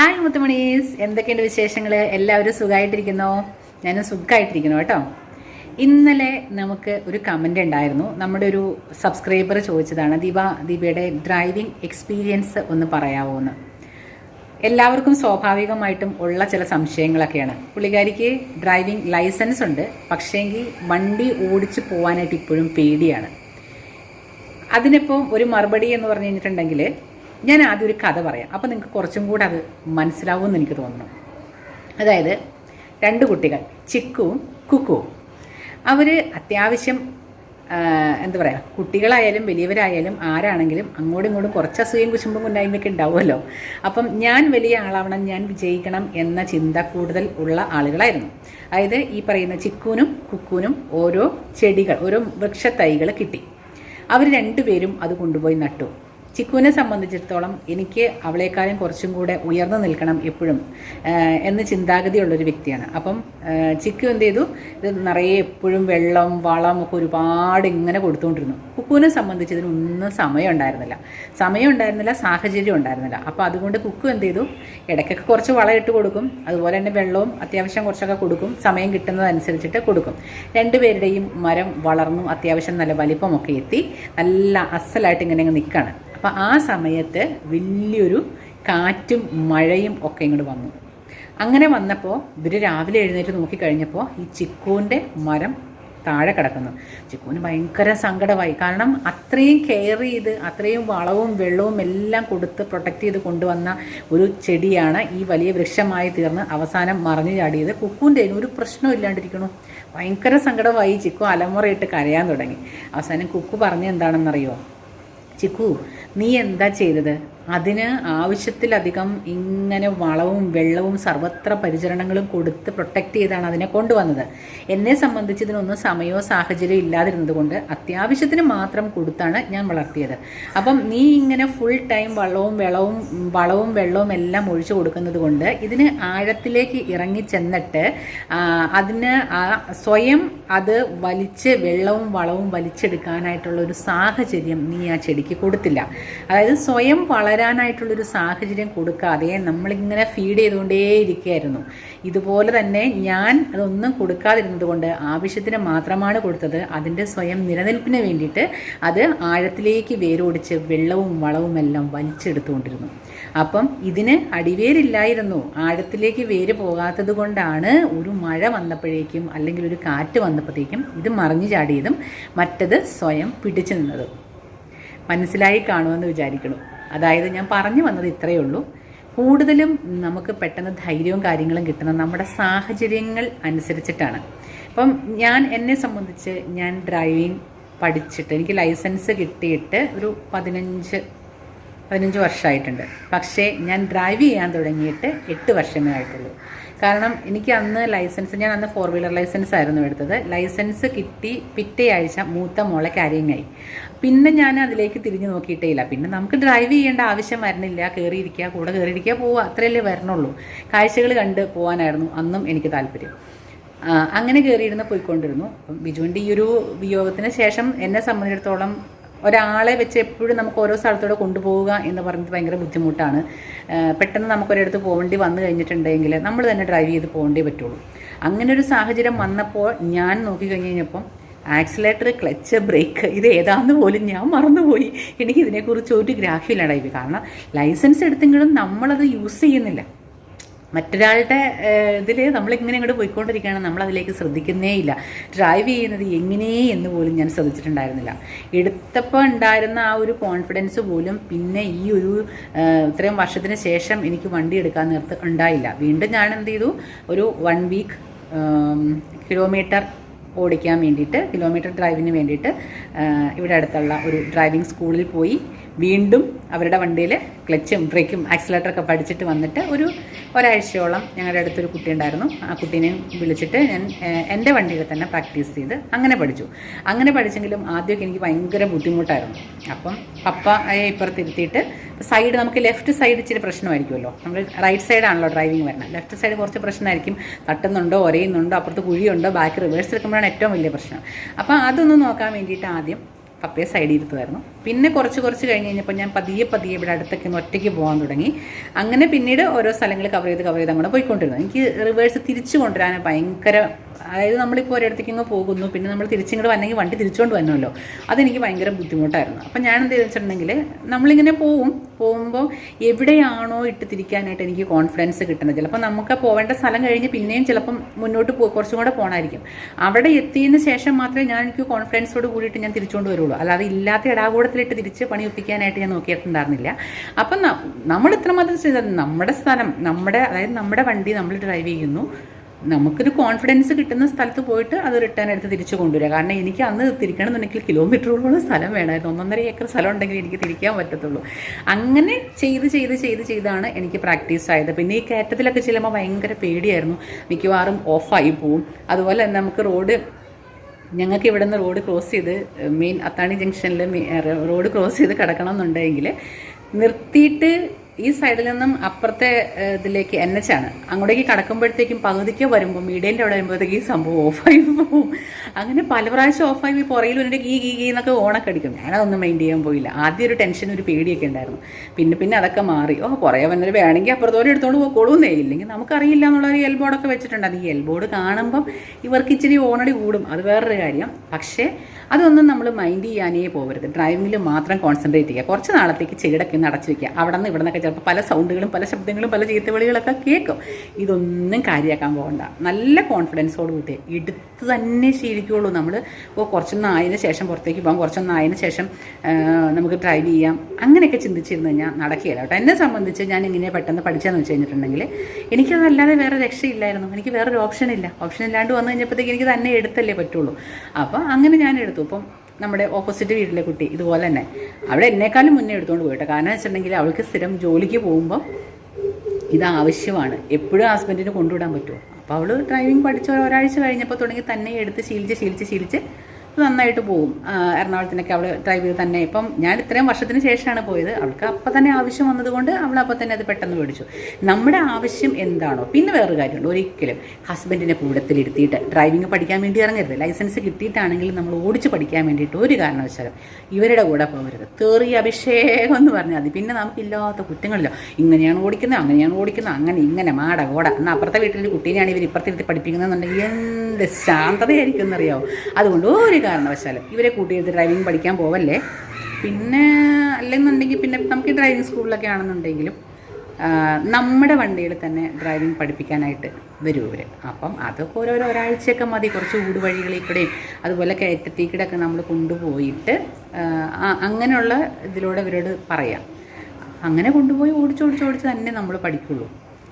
Hi മുത്തുമണീസ്. എന്തൊക്കെയുണ്ട് വിശേഷങ്ങൾ എല്ലാവരും സുഖമായിട്ടിരിക്കുന്നോ ഞാനും സുഖമായിട്ടിരിക്കുന്നു കേട്ടോ. ഇന്നലെ നമുക്ക് ഒരു കമന്റ് ഉണ്ടായിരുന്നു. നമ്മുടെ ഒരു സബ്സ്ക്രൈബർ ചോദിച്ചതാണ് ദീപ ദീപയുടെ ഡ്രൈവിംഗ് എക്സ്പീരിയൻസ് ഒന്ന് പറയാമോ എന്ന് എല്ലാവർക്കും സ്വാഭാവികമായിട്ടും ഉള്ള ചില സംശയങ്ങളൊക്കെയാണ്. പുള്ളിക്കാരിക്ക് ഡ്രൈവിംഗ് ലൈസൻസ് ഉണ്ട്. പക്ഷേങ്കിൽ വണ്ടി ഓടിച്ച് പോകാനായിട്ട് ഇപ്പോഴും പേടിയാണ്. അതിനിപ്പോൾ ഒരു മറുപടി എന്ന് പറഞ്ഞു കഴിഞ്ഞിട്ടുണ്ടെങ്കിൽ ഞാൻ ആദ്യം ഒരു കഥ പറയാം. അപ്പോൾ നിങ്ങൾക്ക് കുറച്ചും കൂടെ അത് മനസ്സിലാവുമെന്ന് എനിക്ക് തോന്നുന്നു. അതായത് രണ്ട് കുട്ടികൾ ചിക്കുവും കുക്കുവും. അവർ അത്യാവശ്യം എന്താ പറയുക കുട്ടികളായാലും വലിയവരായാലും ആരാണെങ്കിലും അങ്ങോട്ടും ഇങ്ങോട്ടും കുറച്ച് അസൂയം കുശുമ്പും കൊണ്ടായ്മയൊക്കെ ഉണ്ടാവുമല്ലോ. അപ്പം ഞാൻ വലിയ ആളാവണം ഞാൻ വിജയിക്കണം എന്ന ചിന്ത കൂടുതൽ ഉള്ള ആളുകളായിരുന്നു. അതായത് ഈ പറയുന്ന ചിക്കൂനും കുക്കൂനും ഓരോ ചെടികൾ ഓരോ വൃക്ഷത്തൈകൾ കിട്ടി. അവർ രണ്ടുപേരും അത് കൊണ്ടുപോയി നട്ടു. ചിക്കുവിനെ സംബന്ധിച്ചിടത്തോളം എനിക്ക് അവളെക്കാളും കുറച്ചും കൂടെ ഉയർന്നു നിൽക്കണം എപ്പോഴും എന്ന് ചിന്താഗതിയുള്ളൊരു വ്യക്തിയാണ്. അപ്പം ചിക്കു എന്ത് ചെയ്തു? ഇത് നിറയെ എപ്പോഴും വെള്ളം വളം ഒക്കെ ഒരുപാട് ഇങ്ങനെ കൊടുത്തുകൊണ്ടിരുന്നു. കുക്കുവിനെ സംബന്ധിച്ച് ഇതിനൊന്നും സമയം ഉണ്ടായിരുന്നില്ല. സമയം ഉണ്ടായിരുന്നില്ല സാഹചര്യം ഉണ്ടായിരുന്നില്ല. അപ്പോൾ അതുകൊണ്ട് കുക്കു എന്ത് ചെയ്തു? ഇടയ്ക്കൊക്കെ കുറച്ച് വളം ഇട്ട് കൊടുക്കും. അതുപോലെ തന്നെ വെള്ളവും അത്യാവശ്യം കുറച്ചൊക്കെ കൊടുക്കും. സമയം കിട്ടുന്നതനുസരിച്ചിട്ട് കൊടുക്കും. രണ്ടുപേരുടെയും മരം വളർന്നു അത്യാവശ്യം നല്ല വലിപ്പമൊക്കെ എത്തി. നല്ല അസലായിട്ട് ഇങ്ങനെ നിൽക്കുകയാണ് അപ്പോൾ ആ സമയത്ത് വലിയൊരു കാറ്റും മഴയും ഒക്കെ ഇങ്ങോട്ട് വന്നു. അങ്ങനെ വന്നപ്പോൾ ഇവർ രാവിലെ എഴുന്നേറ്റ് നോക്കിക്കഴിഞ്ഞപ്പോൾ ഈ ചിക്കുവിന്റെ മരം താഴെ കിടക്കുന്നു. ചിക്കുവിന് ഭയങ്കര സങ്കടമായി. കാരണം അത്രയും കെയർ ചെയ്ത് അത്രയും വളവും വെള്ളവും എല്ലാം കൊടുത്ത് പ്രൊട്ടക്റ്റ് ചെയ്ത് കൊണ്ടുവന്ന ഒരു ചെടിയാണ് ഈ വലിയ വൃക്ഷമായി തീർന്ന് അവസാനം മറിഞ്ഞു ചാടിയത്. കുക്കുവിന്റെ ഒരു പ്രശ്നവും ഇല്ലാണ്ടിരിക്കണു. ഭയങ്കര സങ്കടമായി ചിക്കു അലമുറയിട്ട് കരയാൻ തുടങ്ങി. അവസാനം കുക്കു പറഞ്ഞ എന്താണെന്നറിയോ? ചിക്കു നീ എന്താ ചെയ്തത്? അതിന് ആവശ്യത്തിലധികം ഇങ്ങനെ വളവും വെള്ളവും സർവത്ര പരിചരണങ്ങളും കൊടുത്ത് പ്രൊട്ടക്റ്റ് ചെയ്താണ് അതിനെ കൊണ്ടുവന്നത്. എന്നെ സംബന്ധിച്ച് ഇതിനൊന്നും സമയമോ സാഹചര്യമോ ഇല്ലാതിരുന്നത് കൊണ്ട് അത്യാവശ്യത്തിന് മാത്രം കൊടുത്താണ് ഞാൻ വളർത്തിയത്. അപ്പം നീ ഇങ്ങനെ ഫുൾ ടൈം വളവും വെള്ളവും വളവും വെള്ളവും എല്ലാം ഒഴിച്ചു കൊടുക്കുന്നത് കൊണ്ട് ഇതിന് ആഴത്തിലേക്ക് ഇറങ്ങി ചെന്നിട്ട് അതിന് സ്വയം അത് വലിച്ച് വെള്ളവും വളവും വലിച്ചെടുക്കാനായിട്ടുള്ള ഒരു സാഹചര്യം നീ ആ ചെടിക്ക് കൊടുത്തില്ല. അതായത് സ്വയം വളരാനായിട്ടുള്ളൊരു സാഹചര്യം കൊടുക്കാതെ നമ്മളിങ്ങനെ ഫീഡ് ചെയ്തുകൊണ്ടേ ഇരിക്കുകയായിരുന്നു ഇതുപോലെ തന്നെ ഞാൻ അതൊന്നും കൊടുക്കാതിരുന്നത് കൊണ്ട് ആവശ്യത്തിന് മാത്രമാണ് കൊടുത്തത്. അതിന്റെ സ്വയം നിലനിൽപ്പിന് വേണ്ടിയിട്ട് അത് ആഴത്തിലേക്ക് വേരോടിച്ച് വെള്ളവും വളവും എല്ലാം വലിച്ചെടുത്തുകൊണ്ടിരുന്നു. അപ്പം ഇതിന് അടിവേരില്ലായിരുന്നു. ആഴത്തിലേക്ക് വേര് പോകാത്തത് കൊണ്ടാണ് ഒരു മഴ വന്നപ്പോഴേക്കും അല്ലെങ്കിൽ ഒരു കാറ്റ് വന്നപ്പോഴത്തേക്കും ഇത് മറിഞ്ഞു ചാടിയതും മറ്റത് സ്വയം പിടിച്ചു നിന്നതും. മനസ്സിലായി കാണുമെന്ന് വിചാരിക്കണം അതായത് ഞാൻ പറഞ്ഞു വന്നത് ഇത്രയേ ഉള്ളൂ. കൂടുതലും നമുക്ക് പെട്ടെന്ന് ധൈര്യവും കാര്യങ്ങളും കിട്ടുന്നത് നമ്മുടെ സാഹചര്യങ്ങൾ അനുസരിച്ചിട്ടാണ്. അപ്പം ഞാൻ എന്നെ സംബന്ധിച്ച് ഞാൻ ഡ്രൈവിംഗ് പഠിച്ചിട്ട് എനിക്ക് ലൈസൻസ് കിട്ടിയിട്ട് ഒരു പതിനഞ്ച് പതിനഞ്ച് വർഷമായിട്ടുണ്ട്. പക്ഷേ ഞാൻ ഡ്രൈവ് ചെയ്യാൻ തുടങ്ങിയിട്ട് എട്ട് വർഷമേ ആയിട്ടുള്ളൂ. കാരണം എനിക്ക് അന്ന് ലൈസൻസ് ഞാൻ അന്ന് ഫോർ വീലർ ലൈസൻസ് ആയിരുന്നു എടുത്തത്. ലൈസൻസ് കിട്ടി പിറ്റേ ആഴ്ച മൂത്ത മോളെ കാര്യങ്ങായി പിന്നെ ഞാൻ അതിലേക്ക് തിരിഞ്ഞു നോക്കിയിട്ടേ ഇല്ല പിന്നെ നമുക്ക് ഡ്രൈവ് ചെയ്യേണ്ട ആവശ്യം വരുന്നില്ല. കയറിയിരിക്കുക കൂടെ കയറിയിരിക്കുക പോവുക അത്രയല്ലേ വരണുള്ളൂ. കാഴ്ചകൾ കണ്ട് പോകാനായിരുന്നു അന്നും എനിക്ക് താല്പര്യം. അങ്ങനെ കയറിയിരുന്ന് പോയിക്കൊണ്ടിരുന്നു. അപ്പം ബിജുവിന്റെ ഈ ഒരു വിയോഗത്തിന് ശേഷം എന്നെ സംബന്ധിച്ചിടത്തോളം ഒരാളെ വെച്ച് എപ്പോഴും നമുക്ക് ഓരോ സ്ഥലത്തൂടെ കൊണ്ടുപോവുക എന്ന് പറയുന്നത് ഭയങ്കര ബുദ്ധിമുട്ടാണ്. പെട്ടെന്ന് നമുക്കൊരിടത്ത് പോകേണ്ടി വന്നു കഴിഞ്ഞിട്ടുണ്ടെങ്കിൽ നമ്മൾ തന്നെ ഡ്രൈവ് ചെയ്ത് പോകേണ്ടേ പറ്റുള്ളൂ. അങ്ങനെ ഒരു സാഹചര്യം വന്നപ്പോൾ ഞാൻ നോക്കിക്കഴിഞ്ഞ് കഴിഞ്ഞപ്പം ആക്സിലേറ്റർ ക്ലച്ച് ബ്രേക്ക് ഇത് ഏതാന്ന് പോലും ഞാൻ മറന്നുപോയി. എനിക്ക് ഇതിനെക്കുറിച്ച് ഒരു ഇത് കാരണം ലൈസൻസ് എടുത്തെങ്കിലും നമ്മളത് യൂസ് ചെയ്യുന്നില്ല. മറ്റൊരാളുടെ ഇതിൽ നമ്മളിങ്ങനെ ഇങ്ങോട്ട് പോയിക്കൊണ്ടിരിക്കുകയാണ്. നമ്മളതിലേക്ക് ശ്രദ്ധിക്കുന്നേ ഇല്ല. ഡ്രൈവ് ചെയ്യുന്നത് എങ്ങനെ എന്ന് പോലും ഞാൻ ശ്രദ്ധിച്ചിട്ടുണ്ടായിരുന്നില്ല. എടുത്തപ്പോൾ ഉണ്ടായിരുന്ന ആ ഒരു കോൺഫിഡൻസ് പോലും പിന്നെ ഈ ഒരു ഇത്രയും വർഷത്തിന് ശേഷം എനിക്ക് വണ്ടി എടുക്കാൻ നേരത്ത് ഉണ്ടായില്ല. വീണ്ടും ഞാൻ എന്ത് ചെയ്തു? ഒരു വൺ വീക്ക് കിലോമീറ്റർ ഓടിക്കാൻ വേണ്ടിയിട്ട് കിലോമീറ്റർ ഡ്രൈവിന് വേണ്ടിയിട്ട് ഇവിടെ അടുത്തുള്ള ഒരു ഡ്രൈവിംഗ് സ്കൂളിൽ പോയി. വീണ്ടും അവരുടെ വണ്ടിയിൽ ക്ലച്ചും ബ്രേക്കും ആക്സിലേറ്ററൊക്കെ പഠിച്ചിട്ട് വന്നിട്ട് ഒരു ഒരാഴ്ചയോളം ഞങ്ങളുടെ അടുത്തൊരു കുട്ടി ഉണ്ടായിരുന്നു. ആ കുട്ടീനെ വിളിച്ചിട്ട് ഞാൻ എന്റെ വണ്ടിയിൽ തന്നെ പ്രാക്ടീസ് ചെയ്ത് അങ്ങനെ പഠിച്ചു. അങ്ങനെ പഠിച്ചെങ്കിലും ആദ്യമൊക്കെ എനിക്ക് ഭയങ്കര ബുദ്ധിമുട്ടായിരുന്നു. അപ്പം പപ്പ ഇപ്പുറത്തിരുത്തിയിട്ട് സൈഡ് നമുക്ക് ലെഫ്റ്റ് സൈഡ് ഇച്ചിരി പ്രശ്നമായിരിക്കുമല്ലോ. നമ്മൾ റൈറ്റ് സൈഡാണല്ലോ ഡ്രൈവിംഗ് വരണം ലെഫ്റ്റ് സൈഡ് കുറച്ച് പ്രശ്നമായിരിക്കും. തട്ടുന്നുണ്ടോ ഒരയുന്നുണ്ടോ അപ്പുറത്ത് കുഴിയുണ്ടോ ബാക്ക് റിവേഴ്സ് എടുക്കുമ്പോഴാണ് ഏറ്റവും വലിയ പ്രശ്നം. അപ്പോൾ അതൊന്ന് നോക്കാൻ വേണ്ടിയിട്ട് ആദ്യം പപ്പയെ സൈഡിൽ ഇരുത്തുമായിരുന്നു. പിന്നെ കുറച്ച് കുറച്ച് കഴിഞ്ഞ് കഴിഞ്ഞപ്പോൾ ഞാൻ പതിയെ പതിയെ ഇവിടെ അടുത്തൊക്കെ ഒന്ന് ഒറ്റയ്ക്ക് പോകാൻ തുടങ്ങി. അങ്ങനെ പിന്നീട് ഓരോ സ്ഥലങ്ങൾ കവർ ചെയ്ത് കവർ ചെയ്ത് അങ്ങോട്ട് പോയിക്കൊണ്ടിരുന്നു. എനിക്ക് റിവേഴ്സ് തിരിച്ചു കൊണ്ടുവരാൻ ഭയങ്കര അതായത് നമ്മളിപ്പോൾ ഒരിടത്തേക്ക് ഇങ്ങ് പോകുന്നു പിന്നെ നമ്മൾ തിരിച്ചിങ്ങോട്ട് വന്നെങ്കിൽ വണ്ടി തിരിച്ചുകൊണ്ട് വരണമല്ലോ അതെനിക്ക് ഭയങ്കര ബുദ്ധിമുട്ടായിരുന്നു. അപ്പം ഞാൻ എന്ത് വെച്ചിട്ടുണ്ടെങ്കിൽ നമ്മളിങ്ങനെ പോവും. പോകുമ്പോൾ എവിടെയാണോ ഇട്ട് തിരിക്കാനായിട്ട് എനിക്ക് കോൺഫിഡൻസ് കിട്ടുന്നത്. ചിലപ്പോൾ നമുക്ക് പോവേണ്ട സ്ഥലം കഴിഞ്ഞ് പിന്നെയും ചിലപ്പം മുന്നോട്ട് പോ കുറച്ചും കൂടെ പോകണമായിരിക്കും അവിടെ എത്തിയതിന് ശേഷം മാത്രമേ ഞാൻ എനിക്ക് കോൺഫിഡൻസോട് കൂടിയിട്ട് ഞാൻ തിരിച്ചുകൊണ്ട് വരുള്ളൂ. അല്ലാതെ ഇല്ലാത്ത ഇടാകൂടത്തിലിട്ട് തിരിച്ച് പണി ഒപ്പിക്കാനായിട്ട് ഞാൻ നോക്കിയിട്ടുണ്ടായിരുന്നില്ല. അപ്പം നമ്മൾ ഇത്രമാത്രം ചെയ്തത് നമ്മുടെ സ്ഥലം നമ്മുടെ അതായത് നമ്മുടെ വണ്ടി നമ്മൾ ഡ്രൈവ് ചെയ്യുന്നു. നമുക്കൊരു കോൺഫിഡൻസ് കിട്ടുന്ന സ്ഥലത്ത് പോയിട്ട് അത് റിട്ടേൺ എടുത്ത് തിരിച്ചു കൊണ്ടുവരിക. കാരണം എനിക്ക് അന്ന് തിരിക്കണം എന്നുണ്ടെങ്കിൽ കിലോമീറ്ററുകളോളം സ്ഥലം വേണമായിരുന്നു. ഒന്നൊന്നര ഏക്കർ സ്ഥലം ഉണ്ടെങ്കിൽ എനിക്ക് തിരിക്കാൻ പറ്റത്തുള്ളൂ. അങ്ങനെ ചെയ്ത് ചെയ്ത് ചെയ്ത് ചെയ്താണ് എനിക്ക് പ്രാക്ടീസ് ആയത്. പിന്നെ ഈ കയറ്റത്തിലൊക്കെ ചെല്ലുമ്പോൾ ഭയങ്കര പേടിയായിരുന്നു. മിക്കവാറും ഓഫായി പോവും. അതുപോലെ തന്നെ നമുക്ക് റോഡ് ഞങ്ങൾക്ക് ഇവിടെ നിന്ന് റോഡ് ക്രോസ് ചെയ്ത് മെയിൻ അത്താണി ജംഗ്ഷനിൽ റോഡ് ക്രോസ് ചെയ്ത് കിടക്കണം എന്നുണ്ടെങ്കിൽ നിർത്തിയിട്ട് ഈ സൈഡിൽ നിന്നും അപ്പുറത്തെ ഇതിലേക്ക് എൻ എച്ച് ആണ്. അങ്ങോട്ടേക്ക് കടക്കുമ്പോഴത്തേക്കും പകുതിക്ക് വരുമ്പോൾ മീഡിയന്റെ അവിടെ വരുമ്പോഴത്തേക്ക് ഈ സംഭവം ഓഫായി പോകും. അങ്ങനെ പല പ്രാവശ്യം ഓഫായി പോയി പുറയിൽ വന്നിട്ട് ഗീ ഗീ ഗീ എന്നൊക്കെ ഓണൊക്കെ അടിക്കും. ഞാനതൊന്നും മൈൻഡ് ചെയ്യാൻ പോയില്ല. ആദ്യം ഒരു ടെൻഷൻ ഒരു പേടിയൊക്കെ ഉണ്ടായിരുന്നു. പിന്നെ പിന്നെ അതൊക്കെ മാറി. ഓ പുറകെ വന്നിട്ട് വേണമെങ്കിൽ അപ്പുറത്തോടെ എടുത്തോണ്ട് പോയിക്കോളൂന്നേ ഇല്ലെങ്കിൽ നമുക്കറിയില്ല എന്നുള്ള ഒരു എൽബോർഡൊക്കെ വെച്ചിട്ടുണ്ട്. അത് ഈ എൽബോർഡ് കാണുമ്പം ഇവർക്ക് ഇച്ചിരി ഓണടി കൂടും. അത് വേറൊരു കാര്യം. പക്ഷേ അതൊന്നും നമ്മൾ മൈൻഡ് ചെയ്യാനേ പോകരുത്. ഡ്രൈവിങ്ങിൽ മാത്രം കോൺസെൻട്രേറ്റ് ചെയ്യുക. കുറച്ച് നാളത്തേക്ക് ചെകിടൊക്കെ ഒന്ന് അടച്ചു വെക്കുക. അവിടെ നിന്ന് ഇവിടെ നിന്നൊക്കെ ചിലപ്പോൾ പല സൗണ്ടുകളും പല ശബ്ദങ്ങളും പല ചീത്തവിളികളൊക്കെ കേൾക്കും. ഇതൊന്നും കാര്യമാക്കാൻ പോകണ്ട. നല്ല കോൺഫിഡൻസോട് കൂട്ടി. എടുത്ത് തന്നെ ശീലിക്കുകയുള്ളൂ നമ്മൾ ഓ കുറച്ചൊന്ന് ശേഷം പുറത്തേക്ക് പോകാം. കുറച്ചൊന്ന് ശേഷം നമുക്ക് ഡ്രൈവ് ചെയ്യാം. അങ്ങനെയൊക്കെ ചിന്തിച്ചിരുന്നു കഴിഞ്ഞാൽ നടക്കുകയില്ല കേട്ടോ. എന്നെ സംബന്ധിച്ച് ഞാൻ ഇങ്ങനെ പെട്ടെന്ന് പഠിച്ചതെന്ന് വെച്ച് കഴിഞ്ഞിട്ടുണ്ടെങ്കിൽ എനിക്കതല്ലാതെ വേറെ രക്ഷയില്ലായിരുന്നു. എനിക്ക് വേറൊരു ഓപ്ഷൻ ഇല്ല. ഓപ്ഷൻ ഇല്ലാണ്ട് വന്നു കഴിഞ്ഞപ്പോഴത്തേക്ക് എനിക്ക് തന്നെ എടുത്തല്ലേ പറ്റുള്ളൂ. അപ്പോൾ അങ്ങനെ ഞാൻ എടുത്തു. ഇപ്പം നമ്മുടെ ഓപ്പോസിറ്റ് വീട്ടിലെ കുട്ടി ഇതുപോലെ തന്നെ. അവിടെ എന്നെക്കാളും മുന്നേ എടുത്തുകൊണ്ട് പോയിട്ടോ കാരണം വെച്ചിട്ടുണ്ടെങ്കിൽ അവൾക്ക് സ്ഥിരം ജോലിക്ക് പോകുമ്പോൾ ഇത് ആവശ്യമാണ്. എപ്പോഴും ഹസ്ബൻഡിന് കൊണ്ടുവിടാൻ പറ്റുമോ? അപ്പോൾ അവൾ ഡ്രൈവിംഗ് പഠിച്ച ഒരാഴ്ച കഴിഞ്ഞപ്പോൾ തുടങ്ങി തന്നെ എടുത്ത് ശീലിച്ച് ശീലിച്ച് ശീലിച്ച് നന്നായിട്ട് പോകും എറണാകുളത്തിനൊക്കെ അവൾ ഡ്രൈവ് ചെയ്ത് തന്നെ. ഇപ്പം ഞാൻ ഇത്രയും വർഷത്തിന് ശേഷമാണ് പോയത്. അവൾക്ക് അപ്പം തന്നെ ആവശ്യം വന്നതുകൊണ്ട് അവൾ അപ്പം തന്നെ അത് പെട്ടെന്ന് മേടിച്ചു. നമ്മുടെ ആവശ്യം എന്താണോ? പിന്നെ വേറൊരു കാര്യമുണ്ട്. ഒരിക്കലും ഹസ്ബൻഡിനെ കൂടത്തിലിരുത്തിയിട്ട് ഡ്രൈവിംഗ് പഠിക്കാൻ വേണ്ടി ഇറങ്ങരുത്. ലൈസൻസ് കിട്ടിയിട്ടാണെങ്കിലും നമ്മൾ ഓടിച്ച് പഠിക്കാൻ വേണ്ടിയിട്ട് ഒരു കാരണവശാലും ഇവരുടെ കൂടെ പോകരുത്. തേറി അഭിഷേകം എന്ന് പറഞ്ഞാൽ മതി. പിന്നെ നമുക്കില്ലാത്ത കുറ്റങ്ങളില്ല. ഇങ്ങനെയാണ് ഓടിക്കുന്നത് അങ്ങനെയാണ് ഓടിക്കുന്നത് അങ്ങനെ ഇങ്ങനെ മാട ഓട എന്നാൽ അപ്പുറത്തെ വീട്ടിൽ കുട്ടീനെയാണ് ഇവർ ഇപ്പുറത്തിരുത്തി പഠിപ്പിക്കുന്നതെന്നുണ്ടെങ്കിൽ എന്ത് ശാന്തതയായിരിക്കും എന്നറിയാമോ അതുകൊണ്ട് ഒരു കാരണവശാലും. ഇവരെ കൂട്ടിയിട്ട് ഡ്രൈവിംഗ് പഠിക്കാൻ പോവല്ലേ? പിന്നെ അല്ലെന്നുണ്ടെങ്കിൽ പിന്നെ നമുക്ക് ഡ്രൈവിംഗ് സ്കൂളിലൊക്കെ ആണെന്നുണ്ടെങ്കിലും നമ്മുടെ വണ്ടിയിൽ തന്നെ ഡ്രൈവിംഗ് പഠിപ്പിക്കാനായിട്ട് വരും ഇവർ അപ്പം അതൊക്കെ ഓരോരോ ഒരാഴ്ചയൊക്കെ മതി. കുറച്ച് ഊടുവഴികളിൽ കൂടെയും അതുപോലെ കയറ്റത്തിക്കൂടെയൊക്കെ നമ്മൾ കൊണ്ടുപോയിട്ട് അങ്ങനെയുള്ള ഇതിലൂടെ ഇവരോട് പറയാം. അങ്ങനെ കൊണ്ടുപോയി ഓടിച്ചോടിച്ചോടിച്ച് തന്നെ നമ്മൾ പഠിക്കുള്ളൂ.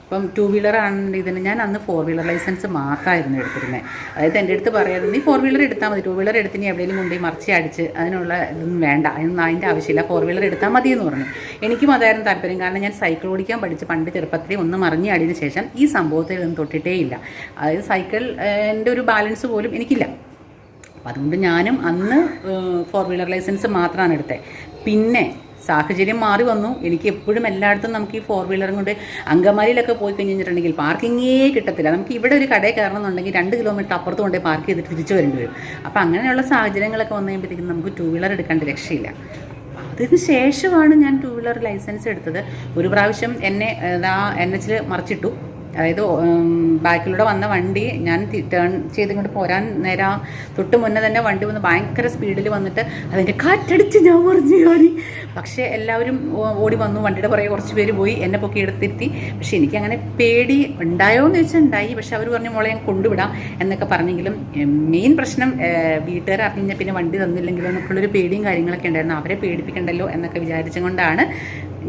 ഇപ്പം ടു വീലർ ആണെങ്കിൽ തന്നെ ഞാൻ അന്ന് ഫോർ വീലർ ലൈസൻസ് മാത്രമായിരുന്നു എടുത്തിരുന്നത് അതായത് എന്റെ അടുത്ത് പറയുന്നത് നീ ഫോർ വീലർ എടുത്താൽ മതി ടു വീലർ എടുത്ത് നീ എവിടെയെങ്കിലും കൊണ്ടുപോയി മറിച്ച് അടിച്ച് അതിനുള്ള ഇതൊന്നും വേണ്ട അതിനൊന്നും അതിന്റെ ആവശ്യമില്ല ഫോർ വീലർ എടുത്താൽ മതി എന്ന് പറഞ്ഞു. എനിക്കും അതായിരുന്നു താല്പര്യം. കാരണം ഞാൻ സൈക്കിൾ ഓടിക്കാൻ പഠിച്ച് പണ്ട് ചെറുപ്പത്തിൽ ഒന്ന് മറിഞ്ഞ് അടിയതിന് ശേഷം ഈ സംഭവത്തിൽ ഒന്നും തൊട്ടിട്ടേ ഇല്ല. അതായത് സൈക്കിൾ എന്റെ ഒരു ബാലൻസ് പോലും എനിക്കില്ല. അപ്പം അതുകൊണ്ട് ഞാനും അന്ന് ഫോർ വീലർ ലൈസൻസ് മാത്രമാണ് എടുത്തത് പിന്നെ സാഹചര്യം മാറി വന്നു. എനിക്ക് എപ്പോഴും എല്ലായിടത്തും നമുക്ക് ഈ ഫോർ വീലറും കൊണ്ട് അങ്കമാലിയിലൊക്കെ പോയി കഴിഞ്ഞിട്ടുണ്ടെങ്കിൽ പാർക്കിങ്ങേ കിട്ടത്തില്ല. നമുക്ക് ഇവിടെ ഒരു കടയിൽ കയറണമെന്നുണ്ടെങ്കിൽ രണ്ട് കിലോമീറ്റർ അപ്പുറത്ത് കൊണ്ടേ പാർക്ക് ചെയ്തിട്ട് തിരിച്ചു വരേണ്ടി വരും. അപ്പോൾ അങ്ങനെയുള്ള സാഹചര്യങ്ങളൊക്കെ വന്നു കഴിയുമ്പോഴത്തേക്കും നമുക്ക് ടൂ വീലർ എടുക്കേണ്ട രക്ഷയില്ല. അതിന് ശേഷമാണ് ഞാൻ ടൂ വീലർ ലൈസൻസ് എടുത്തത്. ഒരു പ്രാവശ്യം എന്നെ എൻ എച്ചിൽ മറിച്ചിട്ടു. അതായത് ബാക്കിലൂടെ വന്ന വണ്ടി ഞാൻ ടേൺ ചെയ്ത് ഇങ്ങോട്ട് പോരാൻ നേരം തൊട്ട് മുന്നേ തന്നെ വണ്ടി വന്ന് ഭയങ്കര സ്പീഡിൽ വന്നിട്ട് അതിന്റെ കാറ്റടിച്ച് ഞാൻ പറഞ്ഞു ഓടി പക്ഷേ എല്ലാവരും ഓടി വന്നു. വണ്ടിയുടെ പുറകെ കുറച്ച് പേര് പോയി. എന്നെ പൊക്കി എടുത്തിരുത്തി. പക്ഷേ എനിക്കങ്ങനെ പേടി ഉണ്ടായോ എന്ന് ചോദിച്ചാൽ ഉണ്ടായി. പക്ഷെ അവർ പറഞ്ഞു മോളെ ഞാൻ കൊണ്ടുവിടാം എന്നൊക്കെ പറഞ്ഞെങ്കിലും മെയിൻ പ്രശ്നം വീട്ടുകാർ അറിഞ്ഞ പിന്നെ വണ്ടി തന്നില്ലെങ്കിലോ എന്നൊക്കെയുള്ളൊരു പേടിയും കാര്യങ്ങളൊക്കെ ഉണ്ടായിരുന്നു. അവരെ പേടിപ്പിക്കണ്ടല്ലോ എന്നൊക്കെ വിചാരിച്ചുകൊണ്ടാണ്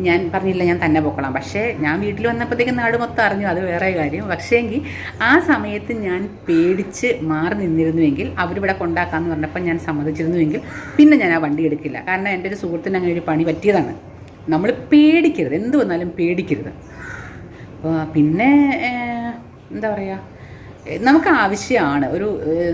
ഞാൻ പറഞ്ഞില്ല ഞാൻ തന്നെ പൊക്കണം പക്ഷേ ഞാൻ വീട്ടിൽ വന്നപ്പോഴത്തേക്കും നാട് മൊത്തം അറിഞ്ഞു. അത് വേറെ കാര്യം. പക്ഷേ എങ്കിൽ ആ സമയത്ത് ഞാൻ പേടിച്ച് മാറി നിന്നിരുന്നുവെങ്കിൽ അവരിവിടെ കൊണ്ടാക്കാമെന്ന് പറഞ്ഞപ്പോൾ ഞാൻ സമ്മതിച്ചിരുന്നുവെങ്കിൽ പിന്നെ ഞാൻ ആ വണ്ടി എടുക്കില്ല. കാരണം എന്റെ ഒരു സുഹൃത്തിന് അങ്ങനെ ഒരു പണി പറ്റിയതാണ്. നമ്മൾ പേടിക്കരുത്. എന്ത് വന്നാലും പേടിക്കരുത്. അപ്പോൾ പിന്നെ എന്താ പറയുക നമുക്ക് ആവശ്യമാണ് ഒരു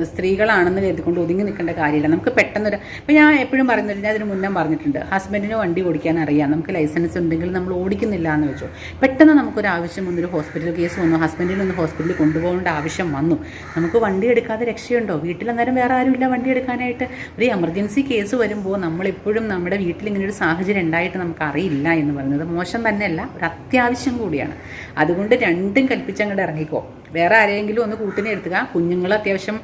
സ്ത്രീകളാണെന്ന് കരുതിക്കൊണ്ട് ഒതുങ്ങി നിൽക്കേണ്ട കാര്യമില്ല. നമുക്ക് പെട്ടെന്നൊരു ഇപ്പം ഞാൻ എപ്പോഴും പറയുന്നത് ഞാൻ അതിന് മുന്നേ പറഞ്ഞിട്ടുണ്ട് ഹസ്ബൻഡിന് വണ്ടി ഓടിക്കാൻ അറിയാം. നമുക്ക് ലൈസൻസ് ഉണ്ടെങ്കിൽ നമ്മൾ ഓടിക്കുന്നില്ല എന്ന് വെച്ചു. പെട്ടെന്ന് നമുക്കൊരു ആവശ്യം വന്നൊരു ഹോസ്പിറ്റൽ കേസ് വന്നു ഹസ്ബൻഡിനെ ഒന്ന് ഹോസ്പിറ്റലിൽ കൊണ്ടുപോകേണ്ട ആവശ്യം വന്നു. നമുക്ക് വണ്ടി എടുക്കാതെ രക്ഷയുണ്ടോ? വീട്ടിൽ അന്നേരം വേറെ ആരുമില്ല വണ്ടി എടുക്കാനായിട്ട്. ഒരു എമർജൻസി കേസ് വരുമ്പോൾ നമ്മളെപ്പോഴും നമ്മുടെ വീട്ടിൽ ഇങ്ങനെ ഒരു സാഹചര്യം ഉണ്ടായിട്ട് നമുക്ക് അറിയില്ല എന്ന് പറയുന്നത് മോശം തന്നെയല്ല ഒരു അത്യാവശ്യം കൂടിയാണ്. അതുകൊണ്ട് രണ്ടും കൽപ്പിച്ചങ്ങോട്ട് ഇറങ്ങിക്കോ. വേറെ ആരെങ്കിലും ഒന്ന് കൂട്ടിനെ എടുത്തുക കുഞ്ഞുങ്ങൾ അത്യാവശ്യം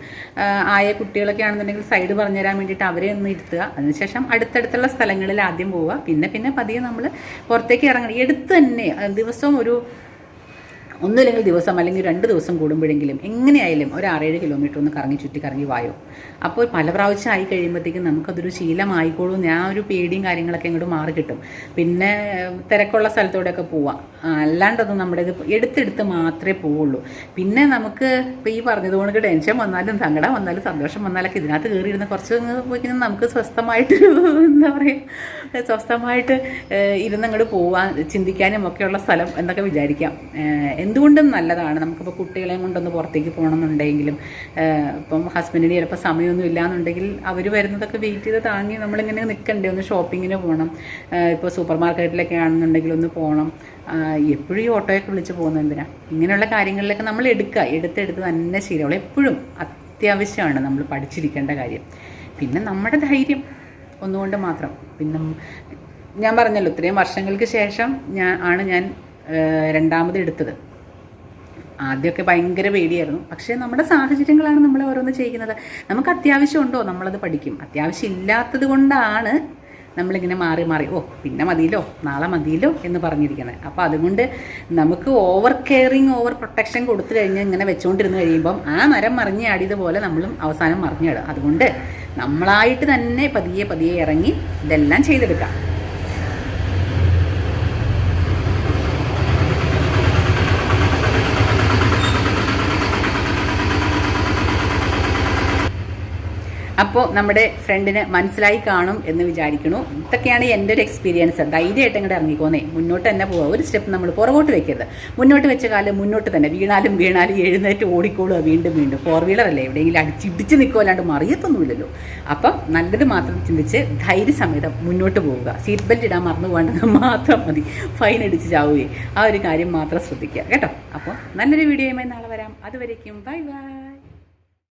ആയ കുട്ടികളൊക്കെ ആണെന്നുണ്ടെങ്കിൽ സൈഡ് പറഞ്ഞു തരാൻ വേണ്ടിയിട്ട് അവരെ ഒന്ന് ഇരുത്തുക. അതിനുശേഷം അടുത്തടുത്തുള്ള സ്ഥലങ്ങളിൽ ആദ്യം പോവുക. പിന്നെ പിന്നെ പതിയെ നമ്മൾ പുറത്തേക്ക് ഇറങ്ങണം. എടുത്ത് തന്നെ ദിവസവും ഒരു ഒന്നുമില്ലെങ്കിൽ ദിവസം അല്ലെങ്കിൽ രണ്ട് ദിവസം കൂടുമ്പോഴെങ്കിലും എങ്ങനെയായാലും ഒരു ആറേഴ് കിലോമീറ്റർ ഒന്ന് കറങ്ങി ചുറ്റി കറങ്ങി വായോ. അപ്പോൾ പല പ്രാവശ്യം ആയി കഴിയുമ്പോഴത്തേക്കും നമുക്കതൊരു ശീലമായിക്കോളും. ഞാൻ ഒരു പേടിയും കാര്യങ്ങളൊക്കെ ഇങ്ങോട്ട് മാറി കിട്ടും. പിന്നെ തിരക്കുള്ള സ്ഥലത്തോടെയൊക്കെ പോവാം. അല്ലാണ്ടത് നമ്മുടെ ഇത് എടുത്തെടുത്ത് മാത്രമേ പോവുള്ളൂ. പിന്നെ നമുക്ക് ഇപ്പോൾ ഈ പറഞ്ഞതുകൊണ്ട് ടെൻഷൻ വന്നാലും സങ്കടം വന്നാലും സന്തോഷം വന്നാലൊക്കെ ഇതിനകത്ത് കയറിയിരുന്ന കുറച്ച് പോയി നമുക്ക് സ്വസ്ഥമായിട്ട് എന്താ പറയുക സ്വസ്ഥമായിട്ട് ഇരുന്നങ്ങോട്ട് പോവാൻ ചിന്തിക്കാനും ഒക്കെയുള്ള സ്ഥലം എന്നൊക്കെ വിചാരിക്കാം. എന്തുകൊണ്ടും നല്ലതാണ്. നമുക്കിപ്പോൾ കുട്ടികളെയും കൊണ്ടൊന്ന് പുറത്തേക്ക് പോകണമെന്നുണ്ടെങ്കിലും ഇപ്പം ഹസ്ബൻഡിന് ചിലപ്പോൾ സമയമൊന്നും ഇല്ലാന്നുണ്ടെങ്കിൽ അവർ വരുന്നതൊക്കെ വെയിറ്റ് ചെയ്ത് താങ്ങി നമ്മളിങ്ങനെ നിൽക്കണ്ടേ ഒന്ന് ഷോപ്പിങ്ങിന് പോകണം. ഇപ്പോൾ സൂപ്പർ മാർക്കറ്റിലൊക്കെ ആണെന്നുണ്ടെങ്കിൽ ഒന്ന് പോകണം എപ്പോഴും ഈ ഓട്ടോയൊക്കെ വിളിച്ച് പോകുന്നത് എന്തിനാണ് ഇങ്ങനെയുള്ള കാര്യങ്ങളിലൊക്കെ നമ്മൾ എടുക്കുക. എടുത്തെടുത്ത് തന്നെ ശീലമുള്ളൂ എപ്പോഴും അത്യാവശ്യമാണ് നമ്മൾ പഠിച്ചിരിക്കേണ്ട കാര്യം. പിന്നെ നമ്മുടെ ധൈര്യം ഒന്നുകൊണ്ട് മാത്രം. പിന്നെ ഞാൻ പറഞ്ഞല്ലോ ഇത്രയും വർഷങ്ങൾക്ക് ശേഷം ഞാൻ ആണ് ഞാൻ രണ്ടാമത് എടുത്തത്. ആദ്യമൊക്കെ ഭയങ്കര പേടിയായിരുന്നു. പക്ഷേ നമ്മുടെ സാഹചര്യങ്ങളാണ് നമ്മൾ ഓരോന്ന് ചെയ്യുന്നത്. നമുക്ക് അത്യാവശ്യം അത്യാവശ്യമുണ്ടോ നമ്മളത് പഠിക്കും. അത്യാവശ്യം ഇല്ലാത്തത് കൊണ്ടാണ് നമ്മളിങ്ങനെ മാറി മാറി ഓ പിന്നെ മതിയല്ലോ നാളെ മതിയല്ലോ എന്ന് പറഞ്ഞിരിക്കുന്നത്. അപ്പോൾ അതുകൊണ്ട് നമുക്ക് ഓവർ കെയറിങ് ഓവർ പ്രൊട്ടക്ഷൻ കൊടുത്തു കഴിഞ്ഞാൽ ഇങ്ങനെ വെച്ചുകൊണ്ടിരുന്ന് കഴിയുമ്പം ആ മരം മറിഞ്ഞ് ആടിയതുപോലെ നമ്മളും അവസാനം മറിഞ്ഞിടും അതുകൊണ്ട് നമ്മളായിട്ട് തന്നെ പതിയെ പതിയെ ഇറങ്ങി ഇതെല്ലാം ചെയ്തെടുക്കാം. അപ്പോൾ നമ്മുടെ ഫ്രണ്ടിന് മനസ്സിലായി കാണും എന്ന് വിചാരിക്കുന്നു. ഇതൊക്കെയാണ് എന്റെ ഒരു എക്സ്പീരിയൻസ് ധൈര്യമായിട്ട് അങ്ങോട്ട് ഇറങ്ങിക്കോന്നേ. മുന്നോട്ട് തന്നെ പോവുക ഒരു സ്റ്റെപ്പ് നമ്മൾ പുറകോട്ട് വെക്കരുത്. മുന്നോട്ട് വെച്ച കാലം മുന്നോട്ട് തന്നെ. വീണാലും വീണാലും എഴുന്നേറ്റ് ഓടിക്കോളുക. വീണ്ടും വീണ്ടും. ഫോർ വീലർ അല്ലേ? എവിടെയെങ്കിലും അടിച്ചിടിച്ച് നിൽക്കുമല്ലാണ്ട് മറിയത്തൊന്നുമില്ലല്ലോ. അപ്പം നല്ലത് മാത്രം ചിന്തിച്ച് ധൈര്യസമേതം മുന്നോട്ട് പോവുക. സീറ്റ് ബെൽറ്റ് ഇടാൻ മറന്നു പോകേണ്ടത് മാത്രം മതി. ഫൈൻ അടിച്ച് ചാവുകയും. ആ ഒരു കാര്യം മാത്രം ശ്രദ്ധിക്കുക. കേട്ടോ? അപ്പോൾ നല്ലൊരു വീഡിയോയുമായി നാളെ വരാം. അതുവരേക്കും. Bye bye